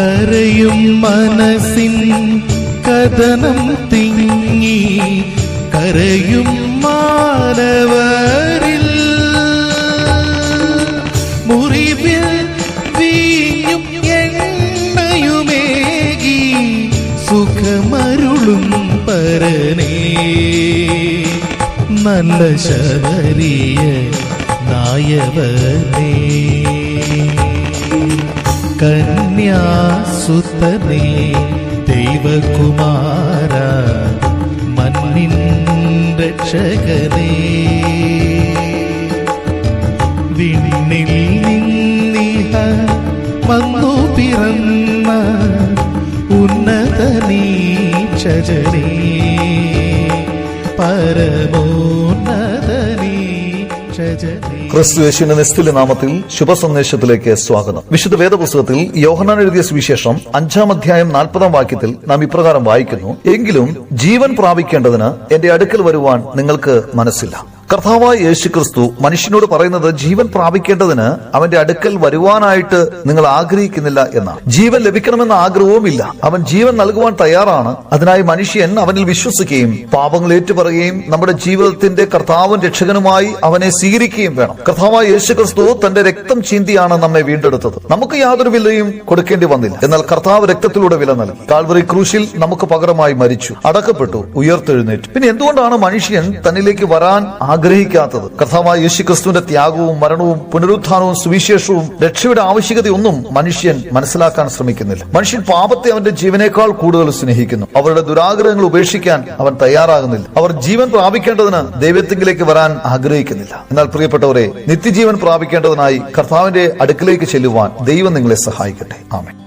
കരയും മനസ്സിൻ കഥനം തിങ്ങി കരയും മാനവരിൽ. മുറിവിൽ വീഞ്ഞും എണ്ണയുമേകി സുഖമരുളും പരനേ. നല്ല ശബരിയ നായവനേ. കന്യാസുതനേ ദൈവകുമാര മണ്ണിൻ രക്ഷകനേ. വിണ്ണിൽ നിന്നിഹ വന്നു പിറന്ന ഉന്നതനീക്ഷജനേ പരമോന്നതനീക്ഷജനേ ക്രിസ്തു യേശുവിന്റെ നിസ്തുല്യ നാമത്തിൽ ശുഭസന്ദേശത്തിലേക്ക് സ്വാഗതം. വിശുദ്ധ വേദപുസ്തകത്തിൽ യോഹനാൻ എഴുതിയ സുവിശേഷം അഞ്ചാം അധ്യായം നാൽപ്പതാം വാക്യത്തിൽ നാം ഇപ്രകാരം വായിക്കുന്നു എങ്കിലും ജീവൻ പ്രാപിക്കേണ്ടതിന് എന്റെ അടുക്കൽ വരുവാൻ നിങ്ങൾക്ക് മനസ്സില്ല. കർത്താവായ യേശു ക്രിസ്തു മനുഷ്യനോട് പറയുന്നത് ജീവൻ പ്രാപിക്കേണ്ടതിന് അവന്റെ അടുക്കൽ വരുവാനായിട്ട് നിങ്ങൾ ആഗ്രഹിക്കുന്നില്ല എന്നാണ് ജീവൻ ലഭിക്കണമെന്ന ആഗ്രഹവുമില്ല. അവൻ ജീവൻ നൽകുവാൻ തയ്യാറാണ്. അതിനായി മനുഷ്യൻ അവനിൽ വിശ്വസിക്കുകയും പാപങ്ങൾ ഏറ്റുപറയുകയും നമ്മുടെ ജീവിതത്തിന്റെ കർത്താവും രക്ഷകനുമായി അവനെ സ്വീകരിക്കുകയും വേണം. കർത്താവായ യേശു ക്രിസ്തു തന്റെ രക്തം ചീന്തിയാണ് നമ്മെ വീണ്ടെടുത്തത്. നമുക്ക് യാതൊരു വിലയും കൊടുക്കേണ്ടി വന്നില്ല. എന്നാൽ കർത്താവ് രക്തത്തിലൂടെ വില നൽകി. കാൽവറി ക്രൂശിൽ നമുക്ക് പകരമായി മരിച്ചു. അടക്കപ്പെട്ടു. ഉയർത്തെഴുന്നേറ്റ്. പിന്നെ എന്തുകൊണ്ടാണ് മനുഷ്യൻ തന്നിലേക്ക് വരാൻ ആഗ്രഹിക്കാത്തത്. കർത്താവായ യേശു ക്രിസ്തുവിന്റെ ത്യാഗവും മരണവും പുനരുത്ഥാനവും സുവിശേഷവും രക്ഷയുടെ ആവശ്യകതയൊന്നും മനുഷ്യൻ മനസ്സിലാക്കാൻ ശ്രമിക്കുന്നില്ല. മനുഷ്യൻ പാപത്തെ അവന്റെ ജീവനേക്കാൾ കൂടുതൽ സ്നേഹിക്കുന്നു. അവരുടെ ദുരാഗ്രഹങ്ങൾ ഉപേക്ഷിക്കാൻ അവൻ തയ്യാറാകുന്നില്ല. അവർ ജീവൻ പ്രാപിക്കേണ്ടതിന് ദൈവത്തിങ്കിലേക്ക് വരാൻ ആഗ്രഹിക്കുന്നില്ല. എന്നാൽ പ്രിയപ്പെട്ടവരെ നിത്യജീവൻ പ്രാപിക്കേണ്ടതിനായി കർത്താവിന്റെ അടുക്കിലേക്ക് ചെല്ലുവാൻ ദൈവം നിങ്ങളെ സഹായിക്കട്ടെ. ആമേ